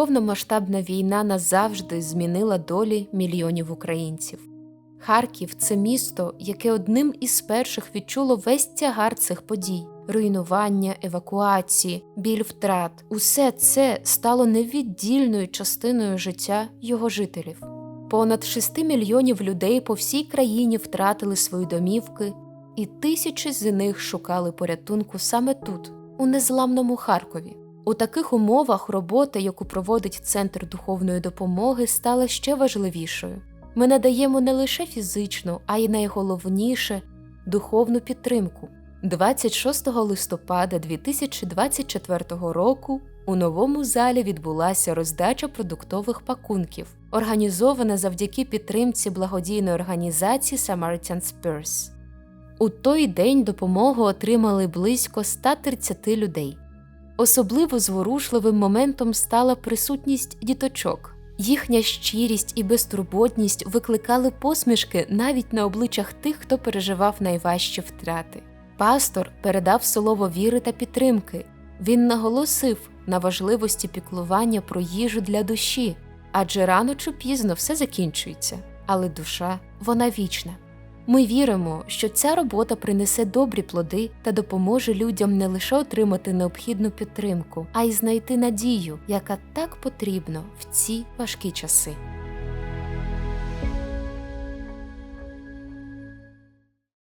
повномасштабна війна назавжди змінила долі мільйонів українців. Харків це місто, яке одним із перших відчуло весь тягар цих подій: руйнування, евакуації, біль втрат. Усе це стало невіддільною частиною життя його жителів. Понад 6 мільйонів людей по всій країні втратили свої домівки, і тисячі з них шукали порятунку саме тут, у незламному Харкові. У таких умовах робота, яку проводить Центр духовної допомоги, стала ще важливішою. Ми надаємо не лише фізичну, а й найголовніше духовну підтримку. 26 листопада 2024 року у новому залі відбулася роздача продуктових пакунків, організована завдяки підтримці благодійної організації Samaritan's Purse. У той день допомогу отримали близько 130 людей. Особливо зворушливим моментом стала присутність діточок. Їхня щирість і безтурботність викликали посмішки навіть на обличчях тих, хто переживав найважчі втрати. Пастор передав слово віри та підтримки. Він наголосив на важливості піклування про їжу для душі, адже рано чи пізно все закінчується, але душа вона вічна. Ми віримо, що ця робота принесе добрі плоди та допоможе людям не лише отримати необхідну підтримку, а й знайти надію, яка так потрібна в ці важкі часи.